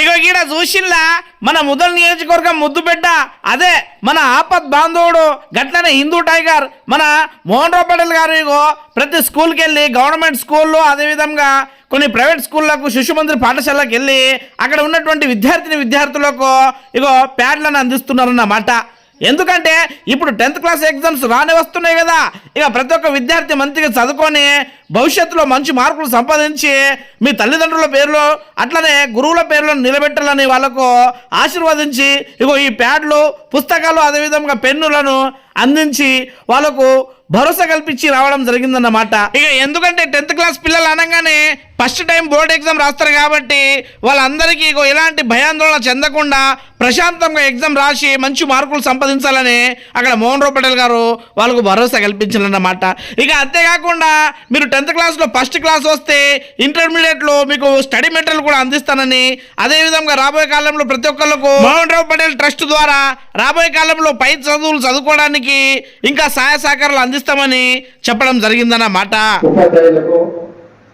ఇగో ఈడ చూసిల్లా? మన ముదల్ నియోజకవర్గం ముద్దు బిడ్డ. అదే మన ఆపద్ బాంధవుడు గట్లనే హిందూ టైగర్. మన మోహన్ రావు పటేల్ గారు ఇగో ప్రతి స్కూల్కి వెళ్ళి గవర్నమెంట్ స్కూల్లో అదేవిధంగా కొన్ని ప్రైవేట్ స్కూళ్ళకు శిశుమంత్రి పాఠశాలకు వెళ్ళి అక్కడ ఉన్నటువంటి విద్యార్థిని విద్యార్థులకు ఇగో ప్యాడ్లను అందిస్తున్నారన్నమాట. ఎందుకంటే ఇప్పుడు టెన్త్ క్లాస్ ఎగ్జామ్స్ రాని వస్తున్నాయి కదా. ఇక ప్రతి ఒక్క విద్యార్థి మంచిగా చదువుకొని భవిష్యత్తులో మంచి మార్కులు సంపాదించి మీ తల్లిదండ్రుల పేర్లు అట్లనే గురువుల పేర్లను నిలబెట్టాలని వాళ్ళకు ఆశీర్వదించి ఇగో ఈ ప్యాడ్లు పుస్తకాలు అదేవిధంగా పెన్నులను అందించి వాళ్ళకు భరోసా కల్పించి రావడం జరిగిందన్నమాట. ఇక ఎందుకంటే టెన్త్ క్లాస్ పిల్లలు అనగానే ఫస్ట్ టైం బోర్డ్ ఎగ్జామ్ రాస్తారు కాబట్టి వాళ్ళందరికీ ఇగో ఎలాంటి భయాందోళన చెందకుండా ప్రశాంతంగా ఎగ్జామ్ రాసి మంచి మార్కులు సంపాదించాలని అక్కడ మోహన్ రావు పటేల్ గారు వాళ్ళకు భరోసా కల్పించాలన్నమాట ఇక అంతేకాకుండా మీరు టెన్త్ క్లాస్లో ఫస్ట్ క్లాస్ వస్తే ఇంటర్మీడియట్లో మీకు స్టడీ మెటీరియల్ కూడా అందిస్తానని అదేవిధంగా రాబోయే కాలంలో ప్రతి ఒక్కళ్ళకు మోహన్ రావు పటేల్ ట్రస్ట్ ద్వారా రాబోయే కాలంలో పై చదువులు చదువుకోవడానికి ఇంకా సహాయ సహకారాలు అందిస్తామని చెప్పడం జరిగిందన్నమాట.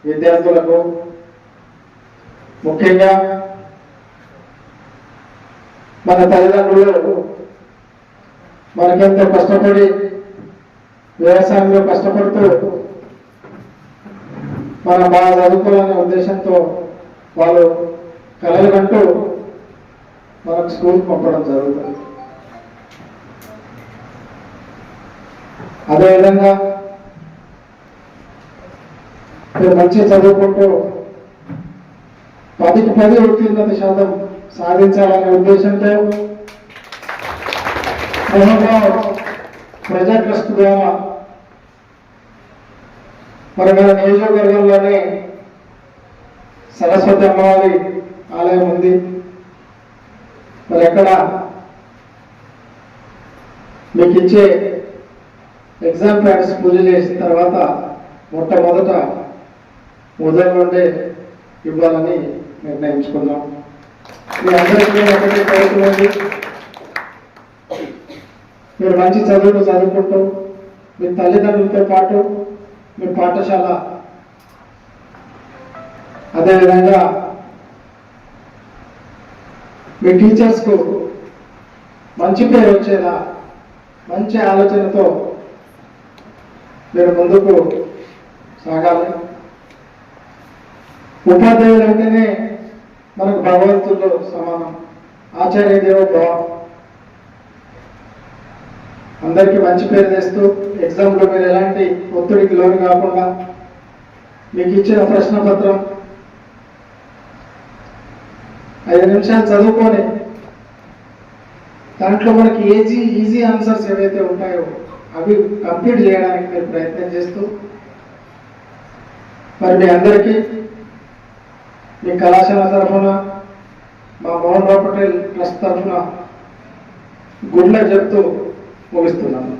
విద్యార్థులకు ముఖ్యంగా మన తల్లిదండ్రులు మనకెంతో కష్టపడి వ్యవసాయంలో కష్టపడుతూ మనం బాగా చదువుకోవాలనే ఉద్దేశంతో వాళ్ళు కలలు కంటూ మనకు స్కూల్ పంపడం జరుగుతుంది. అదేవిధంగా మీరు మంచి చదువుకుంటూ పదికి పది ఉత్తీర్ణత శాతం సాధించాలనే ఉద్దేశంతో ప్రజా ట్రస్ట్ ద్వారా మరి మన నియోజకవర్గంలోనే సరస్వతి అమ్మవారి ఆలయం ఉంది. మరి అక్కడ మీకు ఇచ్చే ఎగ్జామ్ ప్యాడ్స్ పూజ చేసిన తర్వాత మొట్టమొదట ఉదయం నుండే ఇవ్వాలని నిర్ణయించుకున్నాం. మీ అందరికీ ఒకటే కోరుతున్నది మీరు మంచి చదువులు చదువుకుంటూ మీ తల్లిదండ్రులతో పాటు మీ పాఠశాల అదేవిధంగా మీ టీచర్స్కు మంచి పేరు వచ్చేలా మంచి ఆలోచనతో మీరు ముందుకు సాగాలి. ఉపాధ్యాయులు అంటేనే మనకు భగవంతుడు సమానం. ఆచార్య దేవ భావ. అందరికీ మంచి పేరు తెస్తూ ఎగ్జామ్లో మీరు ఎలాంటి ఒత్తిడికి లోను కాకుండా మీకు ఇచ్చిన ప్రశ్న పత్రం ఐదు నిమిషాలు చదువుకొని దాంట్లో మనకి ఈజీ ఈజీ ఆన్సర్స్ ఏవైతే ఉంటాయో అవి కంప్లీట్ చేయడానికి మీరు ప్రయత్నం చేస్తూ మరి మీ అందరికీ మీ కళాశాల తరఫున మా మోహన్ రావు పటేల్ ట్రస్ట్ తరఫున గుడ్లే చెప్తూ ముగిస్తున్నాను.